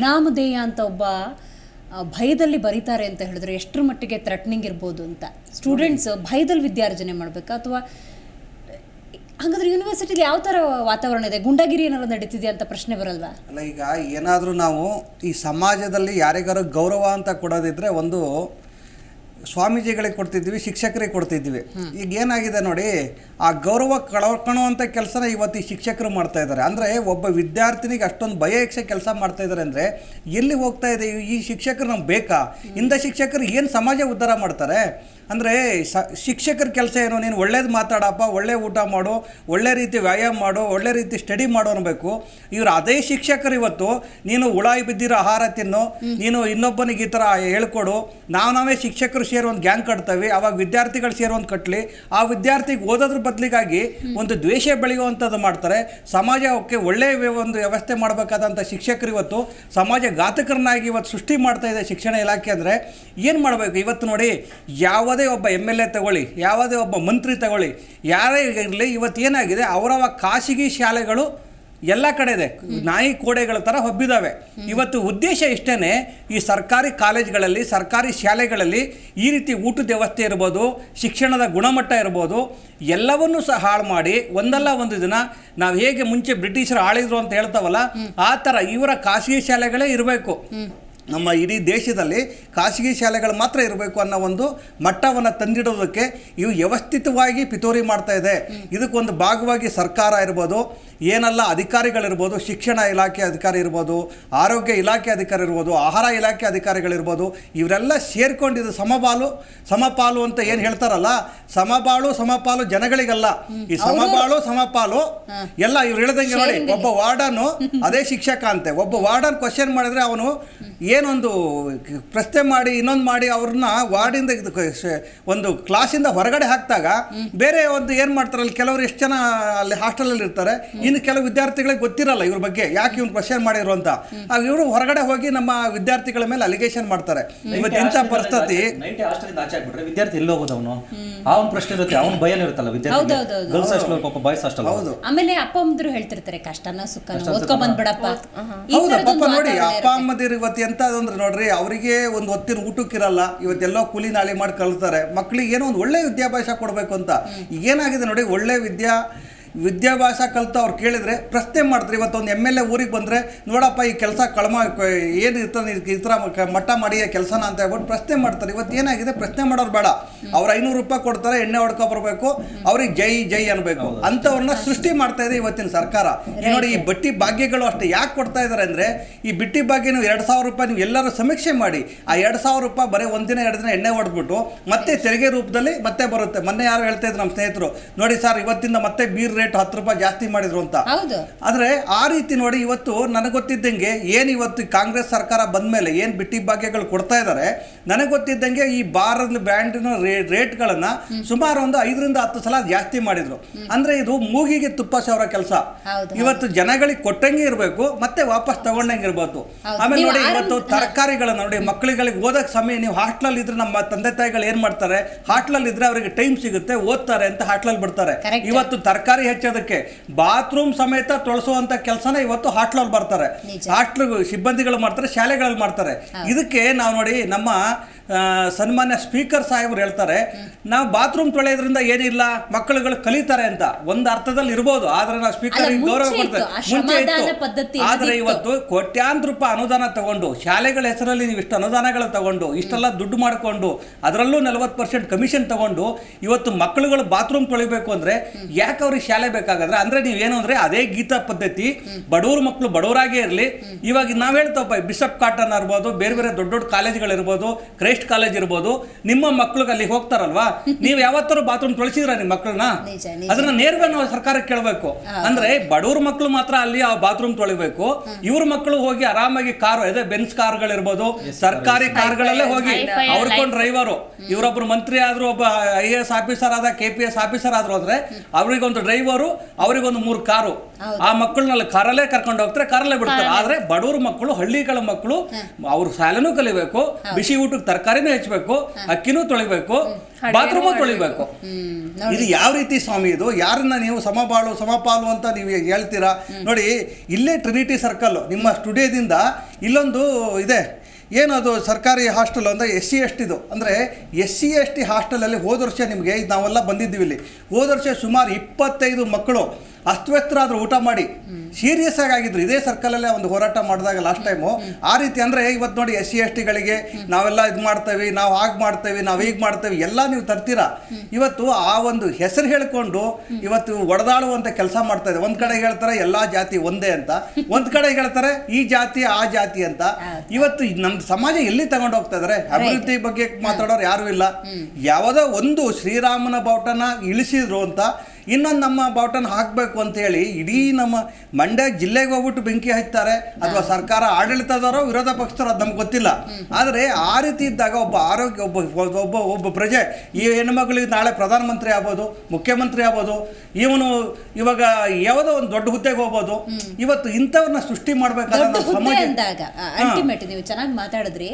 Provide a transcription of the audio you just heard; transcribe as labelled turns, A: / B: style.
A: ಅನಾಮಧೇಯ ಅಂತ ಒಬ್ಬ ಭಯದಲ್ಲಿ ಬರೀತಾರೆ ಅಂತ ಹೇಳಿದ್ರೆ ಎಷ್ಟರ ಮಟ್ಟಿಗೆ ಥ್ರೆಟ್ನಿಂಗ್ ಇರ್ಬೋದು ಅಂತ. ಸ್ಟೂಡೆಂಟ್ಸ್ ಭಯದಲ್ಲಿ ವಿದ್ಯಾರ್ಜನೆ ಮಾಡಬೇಕಾ? ಅಥವಾ ಹಾಗಾದ್ರೆ ಯೂನಿವರ್ಸಿಟಿಲಿ ಯಾವ ಥರ ವಾತಾವರಣ ಇದೆ? ಗುಂಡಾಗಿರಿ ಏನಾದ್ರು ನಡೀತಿದೆ ಅಂತ ಪ್ರಶ್ನೆ ಬರಲ್ವಾ?
B: ಅಲ್ಲ ಈಗ ಏನಾದರೂ ನಾವು ಈ ಸಮಾಜದಲ್ಲಿ ಯಾರಿಗಾರು ಗೌರವ ಅಂತ ಕೊಡೋದಿದ್ರೆ ಒಂದು ಸ್ವಾಮೀಜಿಗಳಿಗೆ ಕೊಡ್ತಿದ್ವಿ, ಶಿಕ್ಷಕರಿಗೆ ಕೊಡ್ತಿದ್ವಿ. ಈಗ ಏನಾಗಿದೆ ನೋಡಿ, ಆ ಗೌರವ ಕಳ್ಕೊಳ್ಳುವಂಥ ಕೆಲಸನ ಇವತ್ತು ಈ ಶಿಕ್ಷಕರು ಮಾಡ್ತಾ ಇದ್ದಾರೆ. ಅಂದರೆ ಒಬ್ಬ ವಿದ್ಯಾರ್ಥಿನಿಗೆ ಅಷ್ಟೊಂದು ಭಯ ಯಕ್ಷ ಕೆಲಸ ಮಾಡ್ತಾ ಇದ್ದಾರೆ ಅಂದರೆ ಎಲ್ಲಿ ಹೋಗ್ತಾ ಇದೆ ಈ- ಈ ಶಿಕ್ಷಕರು ನಮ್ಗೆ ಬೇಕಾ? ಇಂಥ ಶಿಕ್ಷಕರು ಏನು ಸಮಾಜ ಉದ್ಧಾರ ಮಾಡ್ತಾರೆ? ಅಂದರೆ ಸ ಶಿಕ್ಷಕರ ಕೆಲಸ ಏನು? ನೀನು ಒಳ್ಳೇದು ಮಾತಾಡಪ್ಪ ಒಳ್ಳೆ ಊಟ ಮಾಡು ಒಳ್ಳೆ ರೀತಿ ವ್ಯಾಯಾಮ ಮಾಡು ಒಳ್ಳೆ ರೀತಿ ಸ್ಟಡಿ ಮಾಡು ಅನ್ಬೇಕು. ಇವರು ಅದೇ ಶಿಕ್ಷಕರು ಇವತ್ತು ನೀನು ಉಳಾಯಿ ಬಿದ್ದಿರೋ ಆಹಾರ ತಿನ್ನು ನೀನು ಇನ್ನೊಬ್ಬನಿಗೆ ಈ ಥರ ಹೇಳ್ಕೊಡು. ನಾವು ನಾವೇ ಶಿಕ್ಷಕರು ಸೇರಿ ಒಂದು ಗ್ಯಾಂಗ್ ಕಟ್ತೇವೆ ಅವಾಗ ವಿದ್ಯಾರ್ಥಿಗಳು ಸೇರಿ ಒಂದು ಕಟ್ಟಲಿ ಆ ವಿದ್ಯಾರ್ಥಿಗೆ ಓದೋದ್ರ ಬದಲಿಗಾಗಿ ಒಂದು ದ್ವೇಷ ಬೆಳೆಯುವಂಥದ್ದು ಮಾಡ್ತಾರೆ. ಸಮಾಜಕ್ಕೆ ಒಳ್ಳೆಯ ಒಂದು ವ್ಯವಸ್ಥೆ ಮಾಡಬೇಕಾದಂಥ ಶಿಕ್ಷಕರು ಇವತ್ತು ಸಮಾಜ ಘಾತಕರನ್ನಾಗಿ ಇವತ್ತು ಸೃಷ್ಟಿ ಮಾಡ್ತಾ ಇದೆ ಶಿಕ್ಷಣ ಇಲಾಖೆ ಅಂದರೆ. ಏನು ಮಾಡಬೇಕು? ಇವತ್ತು ನೋಡಿ ಯಾವುದೇ ಒಬ್ಬ ಎಂ ಎಲ್ ಎ ತಗೊಳ್ಳಿ, ಯಾವುದೇ ಒಬ್ಬ ಮಂತ್ರಿ ತಗೊಳ್ಳಿ, ಯಾರೇ ಇರಲಿ, ಇವತ್ತು ಏನಾಗಿದೆ, ಅವರವ ಖಾಸಗಿ ಶಾಲೆಗಳು ಎಲ್ಲ ಕಡೆ ಇದೆ. ನಾಯಿ ಕೋಡೆಗಳ ಥರ ಹಬ್ಬಿದ್ದಾವೆ ಇವತ್ತು ಉದ್ದೇಶ ಇಷ್ಟೇ ಈ ಸರ್ಕಾರಿ ಕಾಲೇಜ್ಗಳಲ್ಲಿ, ಸರ್ಕಾರಿ ಶಾಲೆಗಳಲ್ಲಿ ಈ ರೀತಿ ಊಟದ ವ್ಯವಸ್ಥೆ ಇರ್ಬೋದು, ಶಿಕ್ಷಣದ ಗುಣಮಟ್ಟ ಇರ್ಬೋದು, ಎಲ್ಲವನ್ನೂ ಸಹ ಹಾಳು ಮಾಡಿ, ಒಂದಲ್ಲ ಒಂದು ದಿನ ನಾವು ಹೇಗೆ ಮುಂಚೆ ಬ್ರಿಟಿಷರು ಆಳಿದ್ರು ಅಂತ ಹೇಳ್ತಾವಲ್ಲ, ಆ ಥರ ಇವರ ಖಾಸಗಿ ಶಾಲೆಗಳೇ ಇರಬೇಕು. ನಮ್ಮ ಇಡೀ ದೇಶದಲ್ಲಿ ಖಾಸಗಿ ಶಾಲೆಗಳು ಮಾತ್ರ ಇರಬೇಕು ಅನ್ನೋ ಒಂದು ಮಟ್ಟವನ್ನು ತಂದಿಡೋದಕ್ಕೆ ಇವು ವ್ಯವಸ್ಥಿತವಾಗಿ ಪಿತೂರಿ ಮಾಡ್ತಾ ಇದೆ. ಇದಕ್ಕೊಂದು ಭಾಗವಾಗಿ ಸರ್ಕಾರ ಇರ್ಬೋದು ಏನೆಲ್ಲ ಅಧಿಕಾರಿಗಳಿರ್ಬೋದು ಶಿಕ್ಷಣ ಇಲಾಖೆ ಅಧಿಕಾರಿ ಇರ್ಬೋದು ಆರೋಗ್ಯ ಇಲಾಖೆ ಅಧಿಕಾರಿ ಇರ್ಬೋದು ಆಹಾರ ಇಲಾಖೆ ಅಧಿಕಾರಿಗಳಿರ್ಬೋದು ಇವರೆಲ್ಲ ಸೇರ್ಕೊಂಡಿದ್ದು ಸಮಬಾಲು ಸಮಪಾಲು ಅಂತ ಏನು ಹೇಳ್ತಾರಲ್ಲ ಸಮಬಾಳು ಸಮಪಾಲು ಜನಗಳಿಗಲ್ಲ. ಈ ಸಮಬಾಳು ಸಮಪಾಲು ಎಲ್ಲ ಇವ್ರು ಹೇಳ್ದಂಗೆ ನೋಡಿ ಒಬ್ಬ ವಾರ್ಡನು ಅದೇ ಶಿಕ್ಷಕ ಅಂತೆ. ಒಬ್ಬ ವಾರ್ಡನ್ ಕ್ವಶನ್ ಮಾಡಿದ್ರೆ ಅವನು ಏನೊಂದು ಪ್ರಶ್ನೆ ಮಾಡಿ ಇನ್ನೊಂದು ಮಾಡಿ ಅವ್ರನ್ನ ವಾರ್ಡಿಂದ ಇದು ಒಂದು ಕ್ಲಾಸಿಂದ ಹೊರಗಡೆ ಹಾಕಿದಾಗ ಬೇರೆ ಒಂದು ಏನು ಮಾಡ್ತಾರೆ ಅಲ್ಲಿ ಕೆಲವರು ಎಷ್ಟು ಜನ ಅಲ್ಲಿ ಹಾಸ್ಟೆಲಲ್ಲಿ ಇರ್ತಾರೆ ಇನ್ನು ಕೆಲವು ವಿದ್ಯಾರ್ಥಿಗಳಿಗೆ ಗೊತ್ತಿರಲ್ಲ ಇವ್ರ ಬಗ್ಗೆ ಯಾಕೆ ಇವ್ನು ಕ್ವಶನ್ ಮಾಡಿರು ಅಂತ. ಆಗ ಇವರು ಹೊರಗಡೆ ಹೋಗಿ ನಮ್ಮ ವಿದ್ಯಾರ್ಥಿಗಳ ಮೇಲೆ ಅಲಿಗೇಷನ್ ಮಾಡ್ತಾರೆ. ಇವತ್ತು ಇಂಥ ಪರಿಸ್ಥಿತಿ.
C: ನೈಟ್ ಆಚೆ ಆಗ್ಬಿಟ್ರೆ ವಿದ್ಯಾರ್ಥಿ ಎಲ್ಲಿ ಹೋಗೋದು ಅವನು ಅವನ ಪ್ರಶ್ನೆ ಇರುತ್ತೆ ಅವನ ಭಯನ ಇರುತ್ತಲ್ಲ ವಿದ್ಯಾರ್ಥಿ. ಗರ್ಲ್ಸ್ ಹಾಸ್ಟೆಲ್ ಪಾಪ ಬಾಯ್ಸ್ ಹಾಸ್ಟೆಲ್
B: ಹೌದು.
A: ಆಮೇಲೆ ಅಪ್ಪ ಅಮ್ಮಂದ್ರು ಹೇಳ್ತಿರ್ತಾರೆ ಕಷ್ಟನ ಸುಖನ ಓದ್ಕೊಂಡ್ ಬಂದ್ಬಿಡಪ್ಪ.
B: ಹೌದು. ಪಾಪ ನೋಡಿ ಅಪ್ಪ ಅಮ್ಮದಿರು ಇವತ್ತು ಎಂತ ಅಂದ್ರೆ ನೋಡ್ರಿ, ಅವರಿಗೆ ಒಂದು ಹೊತ್ತಿನ ಊಟಕ್ಕಿರಲ್ಲ ಇವತ್ತೆಲ್ಲೋ ಕೂಲಿ ನಾಳೆ ಮಾಡಿ ಕಲಿಸ್ತಾರೆ ಮಕ್ಕಳಿಗೆ ಏನೋ ಒಂದು ಒಳ್ಳೆ ವಿದ್ಯಾಭ್ಯಾಸ ಕೊಡಬೇಕು ಅಂತ. ಈಗ ಏನಾಗಿದೆ ನೋಡಿ, ಒಳ್ಳೆ ವಿದ್ಯಾ ವಿದ್ಯಾಭ್ಯಾಸ ಕಲಿತು ಅವ್ರು ಕೇಳಿದರೆ ಪ್ರಶ್ನೆ ಮಾಡ್ತಾರೆ. ಇವತ್ತು ಒಂದು ಎಂ ಎಲ್ ಎ ಊರಿಗೆ ಬಂದರೆ, ನೋಡಪ್ಪ, ಈ ಕೆಲಸ ಕಳಮ ಏನು ಇರ್ತದೆ ಈ ಥರ ಮಟ್ಟ ಮಾಡಿ ಕೆಲಸನ ಅಂತ ಹೇಳ್ಬಿಟ್ಟು ಪ್ರಶ್ನೆ ಮಾಡ್ತಾರೆ. ಇವತ್ತು ಏನಾಗಿದೆ? ಪ್ರಶ್ನೆ ಮಾಡೋರು ಬೇಡ. ಅವ್ರು ಐನೂರು ರೂಪಾಯಿ ಕೊಡ್ತಾರೆ, ಎಣ್ಣೆ ಹೊಡ್ಕೊ ಬರಬೇಕು ಅವ್ರಿಗೆ ಜೈ ಜೈ ಅನ್ಬೇಕು. ಅಂಥವ್ರನ್ನ ಸೃಷ್ಟಿ ಮಾಡ್ತಾ ಇದೆ ಇವತ್ತಿನ ಸರ್ಕಾರ. ನೋಡಿ, ಈ ಬಟ್ಟಿ ಭಾಗ್ಯಗಳು ಅಷ್ಟೇ ಯಾಕೆ ಕೊಡ್ತಾ ಇದ್ದಾರೆ ಅಂದರೆ, ಈ ಬಿಟ್ಟಿ ಭಾಗ್ಯ ನೀವು ಎರಡು ಸಾವಿರ ರೂಪಾಯಿ ನೀವು ಎಲ್ಲರೂ ಸಮೀಕ್ಷೆ ಮಾಡಿ, ಆ ಎರಡು ಸಾವಿರ ರೂಪಾಯಿ ಬರೀ ಒಂದಿನ ಎರಡು ದಿನ ಎಣ್ಣೆ ಹೊಡೆದ್ಬಿಟ್ಟು ಮತ್ತೆ ತೆರಿಗೆ ರೂಪದಲ್ಲಿ ಮತ್ತೆ ಬರುತ್ತೆ. ಮೊನ್ನೆ ಯಾರು ಹೇಳ್ತಾ ಇದ್ರು ನಮ್ಮ ಸ್ನೇಹಿತರು, ನೋಡಿ ಸರ್, ಇವತ್ತಿಂದ ಮತ್ತೆ ಬೀರ್ ರೇಟ್ ಹತ್ತು ರೂಪಾಯಿ ಜಾಸ್ತಿ ಮಾಡಿದ್ರು ಅಂತ. ಆದ್ರೆ ಆ ರೀತಿ ನೋಡಿ ಇವತ್ತು ನನಗೆ ಗೊತ್ತಿದ್ದಂಗೆ ಏನು ಇವತ್ತು ಕಾಂಗ್ರೆಸ್ ಸರ್ಕಾರ ಬಂದ ಮೇಲೆ ಏನು ಬಿಟ್ಟಿ ಭಾಗ್ಯಗಳು ಕೊಡ್ತಾ ಇದ್ದಾರೆ ನನಗೆ ಗೊತ್ತಿದ್ದಂಗೆ ಈ ಬಾರದ ಬ್ರ್ಯಾಂಡಿನ ರೇಟ್ಗಳನ್ನ ಸುಮಾರು ಒಂದು ಐದರಿಂದ ಹತ್ತು ಸಲ ಜಾಸ್ತಿ ಮಾಡಿದ್ರು. ಅಂದ್ರೆ ಇದು ಮೂಗಿಗೆ ತುಪ್ಪ ಸಾವಿರ ಕೆಲಸ. ಇವತ್ತು ಜನಗಳಿಗೆ ಕೊಟ್ಟಂಗೆ ಇರಬೇಕು ಮತ್ತೆ ವಾಪಸ್ ತಗೊಂಡಂಗೆ ಇರಬೇಕು ಆಮೇಲೆ ನೋಡಿ ಇವತ್ತು. ತರಕಾರಿಗಳನ್ನ ನೋಡಿ ಮಕ್ಕಳಿಗಳಿಗೆ ಓದಕ್ ಸಮಯ ನೀವು ಹಾಸ್ಟ್ಲಲ್ಲಿ ಇದ್ರೆ ನಮ್ಮ ತಂದೆ ತಾಯಿಗಳು ಏನ್ ಮಾಡ್ತಾರೆ ಹಾಸ್ಟ್ಲಲ್ಲಿ ಇದ್ರೆ ಅವರಿಗೆ ಟೈಮ್ ಸಿಗುತ್ತೆ ಓದ್ತಾರೆ ಅಂತ ಹಾಸ್ಟ್ಲಲ್ಲಿ ಬಿಡ್ತಾರೆ. ಇವತ್ತು ತರಕಾರಿ ಹೆಚ್ಚೋದಕ್ಕೆ. ಬಾತ್ರೂಮ್ ಸಮೇತ ತೊಳಸುವಂತ ಕೆಲಸನ ಇವತ್ತು ಹಾಟ್ಲಲ್ಲಿ ಬರ್ತಾರೆ ಹಾಟ್ಲ್ ಸಿಬ್ಬಂದಿಗಳು ಮಾಡ್ತಾರೆ ಶಾಲೆಗಳಲ್ಲಿ ಮಾಡ್ತಾರೆ. ಇದಕ್ಕೆ ನಾವು ನೋಡಿ ನಮ್ಮ ಸನ್ಮಾನ್ಯ ಸ್ಪೀಕರ್ ಸಾಹೇಬರು ಹೇಳ್ತಾರೆ ನಾವು ಬಾತ್ರೂಮ್ ತೊಳೆಯೋದ್ರಿಂದ ಏನಿಲ್ಲ ಮಕ್ಕಳುಗಳು ಕಲಿತಾರೆ ಅಂತ. ಒಂದು ಅರ್ಥದಲ್ಲಿ ಇರ್ಬೋದು ಆದ್ರೆ ನಾವು ಸ್ಪೀಕರ್ ಗೌರವ
A: ಇತ್ತು.
B: ಮುಂಚೆ ಇತ್ತು.
A: ಪದ್ಧತಿ
B: ಆದ್ರೆ ಇವತ್ತು ಕೋಟ್ಯಾಂತರ ರೂಪಾಯಿ ಅನುದಾನ ತಗೊಂಡು ಶಾಲೆಗಳ ಹೆಸರಲ್ಲಿ ನೀವು ಇಷ್ಟು ಅನುದಾನಗಳು ತಗೊಂಡು ಇಷ್ಟೆಲ್ಲ ದುಡ್ಡು ಮಾಡಿಕೊಂಡು ಅದರಲ್ಲೂ ನಲವತ್ತು ಪರ್ಸೆಂಟ್ ಕಮಿಷನ್ ತಗೊಂಡು ಇವತ್ತು ಮಕ್ಕಳುಗಳು ಬಾತ್ರೂಮ್ ತೊಳಿಬೇಕು ಅಂದ್ರೆ ಯಾಕೆ ಅವ್ರಿಗೆ ಶಾಲೆ ಬೇಕಾಗದ್ರೆ ಅಂದ್ರೆ ನೀವೇನು ಅಂದ್ರೆ ಅದೇ ಗೀತಾ ಪದ್ಧತಿ. ಬಡವ್ರ ಮಕ್ಕಳು ಬಡವರಾಗೇ ಇರಲಿ. ಇವಾಗ ನಾವು ಹೇಳ್ತಾವಪ್ಪ ಬಿಷಪ್ ಕಾಟನ್ ಇರ್ಬೋದು ಬೇರೆ ಬೇರೆ ದೊಡ್ಡ ದೊಡ್ಡ ಕಾಲೇಜ್ಗಳಿರ್ಬೋದು ಕ್ರೈಸ್ಟ್ ಕಾಲೇಜ್ ಇರ್ಬೋದು ನಿಮ್ಮ ಮಕ್ಳಿಗೆ ಅಲ್ಲಿ ಹೋಗ್ತಾರಲ್ವಾ? ನೀವು ಯಾವತ್ತಾರು ಬಾತ್ರೂಮ್ ತೊಳಸಿದ್ರ ನಿಮ್ಮ ಮಕ್ಕಳನ್ನ. ಅದನ್ನ ನೇರವಾಗಿ ನಾವು ಸರ್ಕಾರಕ್ಕೆ ಕೇಳಬೇಕು. ಅಂದ್ರೆ ಬಡವ್ರ ಮಕ್ಕಳು ಮಾತ್ರ ಅಲ್ಲಿ ಆ ಬಾತ್ರೂಮ್ ತೊಳಿಬೇಕು. ಇವ್ರ ಮಕ್ಕಳು ಹೋಗಿ ಆರಾಮಾಗಿ ಕಾರು ಅದೇ ಬೆನ್ಸ್ ಕಾರ್ಗಳಿರ್ಬೋದು ಸರ್ಕಾರಿ ಕಾರ್ಗಳಲ್ಲೇ ಹೋಗಿ ಅವ್ರಕೊಂಡ್ ಡ್ರೈವರು ಇವರೊಬ್ರು ಮಂತ್ರಿ ಆದ್ರೂ ಒಬ್ಬ ಐ ಎ ಎಸ್ ಆಫೀಸರ್ ಆದ ಕೆ ಪಿ ಎಸ್ ಆಫೀಸರ್ ಆದ್ರು ಅಂದ್ರೆ ಅವ್ರಿಗೊಂದು ಡ್ರೈವರ್ ಡ್ರೈವರು ಅವರಿಗೊಂದು ಮೂರು ಕಾರು. ಆ ಮಕ್ಕಳನ್ನೆಲ್ಲ ಕಾರಲ್ಲೇ ಕರ್ಕೊಂಡು ಹೋಗ್ತಾರೆ ಕಾರಲ್ಲೇ ಬಿಡ್ತಾರೆ. ಆದ್ರೆ ಬಡವ್ರ ಮಕ್ಕಳು ಹಳ್ಳಿಗಳ ಮಕ್ಕಳು ಅವ್ರ ಶಾಲೆನೂ ಕಲಿಬೇಕು ಬಿಸಿ ಊಟಕ್ಕೆ ತರಕಾರಿನೂ ಹೆಚ್ಚಬೇಕು ಅಕ್ಕಿನೂ ತೊಳಿಬೇಕು ಬಾತ್ರೂಮ್ ತೊಳಿಬೇಕು. ಇದು ಯಾವ ರೀತಿ ಸ್ವಾಮಿ ಇದು? ಯಾರನ್ನ ನೀವು ಸಮಬಾಳು ಸಮಪಾಲು ಅಂತ ನೀವು ಹೇಳ್ತೀರಾ? ನೋಡಿ ಇಲ್ಲೇ ಟ್ರಿನಿಟಿ ಸರ್ಕಲ್ ನಿಮ್ಮ ಸ್ಟುಡಿಯೋದಿಂದ ಇಲ್ಲೊಂದು ಇದೆ. ಏನದು ಸರ್ಕಾರಿ ಹಾಸ್ಟೆಲ್ ಅಂದರೆ ಎಸ್ ಸಿ ಎಸ್ ಟಿದು. ಅಂದರೆ ಎಸ್ ಸಿ ಎಸ್ ಟಿ ಹಾಸ್ಟೆಲಲ್ಲಿ ಹೋದ ವರ್ಷ ನಿಮಗೆ ನಾವೆಲ್ಲ ಬಂದಿದ್ದೀವಿ ಇಲ್ಲಿ. ಹೋದ ವರ್ಷ ಸುಮಾರು ಇಪ್ಪತ್ತೈದು ಮಕ್ಕಳು ಅಸ್ವಸ್ಥರಾದ್ರು ಊಟ ಮಾಡಿ. ಸೀರಿಯಸ್ ಆಗಿ ಆಗಿದ್ರು. ಇದೇ ಸರ್ಕಲಲ್ಲೇ ಒಂದು ಹೋರಾಟ ಮಾಡಿದಾಗ ಲಾಸ್ಟ್ ಟೈಮು ಆ ರೀತಿ ಅಂದರೆ ಇವತ್ತು ನೋಡಿ ಎಸ್ ಸಿ ಎಸ್ ಟಿಗಳಿಗೆ ನಾವೆಲ್ಲ ಇದು ಮಾಡ್ತೇವೆ ನಾವು ಹಾಗೆ ಮಾಡ್ತೇವೆ ನಾವು ಹೀಗೆ ಮಾಡ್ತೇವೆ ಎಲ್ಲ ನೀವು ತರ್ತೀರಾ? ಇವತ್ತು ಆ ಒಂದು ಹೆಸರು ಹೇಳಿಕೊಂಡು ಇವತ್ತು ಒಡೆದಾಡುವಂಥ ಕೆಲಸ ಮಾಡ್ತಾ ಇದೆ. ಒಂದು ಕಡೆ ಹೇಳ್ತಾರೆ ಎಲ್ಲ ಜಾತಿ ಒಂದೇ ಅಂತ ಒಂದು ಕಡೆ ಹೇಳ್ತಾರೆ ಈ ಜಾತಿ ಆ ಜಾತಿ ಅಂತ. ಇವತ್ತು ನಮ್ಮ ಸಮಾಜ ಎಲ್ಲಿ ತಗೊಂಡು ಹೋಗ್ತಾ ಇದಾರೆ? ಅಭಿವೃದ್ಧಿ ಬಗ್ಗೆ ಮಾತಾಡೋರು ಯಾರು ಇಲ್ಲ. ಯಾವುದೋ ಒಂದು ಶ್ರೀರಾಮನ ಬಾವುಟನ ಇಳಿಸಿದ್ರು ಅಂತ ಇನ್ನೊಂದು ನಮ್ಮ ಬಾವುಟನ ಹಾಕಬೇಕು ಅಂತೇಳಿ ಇಡೀ ನಮ್ಮ ಮಂಡ್ಯ ಜಿಲ್ಲೆಗೆ ಹೋಗ್ಬಿಟ್ಟು ಬೆಂಕಿ ಹಚ್ತಾರೆ ಅಥವಾ ಸರ್ಕಾರ ಆಡಳಿತದವರೋ ವಿರೋಧ ಪಕ್ಷದವರೋ ಅದು ನಮ್ಗೆ ಗೊತ್ತಿಲ್ಲ. ಆದರೆ ಆ ರೀತಿ ಇದ್ದಾಗ ಒಬ್ಬ ಆರೋಗ್ಯ ಒಬ್ಬ ಒಬ್ಬ ಒಬ್ಬ ಪ್ರಜೆ ಈ ಹೆಣ್ಮಗಳಿಗೆ ನಾಳೆ ಪ್ರಧಾನಮಂತ್ರಿ ಆಗ್ಬೋದು ಮುಖ್ಯಮಂತ್ರಿ ಆಗ್ಬೋದು ಇವನು ಇವಾಗ ಯಾವುದೋ ಒಂದು ದೊಡ್ಡ ಹುದ್ದೆಗೆ ಹೋಗ್ಬೋದು. ಇವತ್ತು ಇಂಥವ್ರನ್ನ ಸೃಷ್ಟಿ ಮಾಡಬೇಕಾದ್ರೆ ಸಮಾಜ
A: ನೀವು ಚೆನ್ನಾಗಿ ಮಾತಾಡಿದ್ರಿ.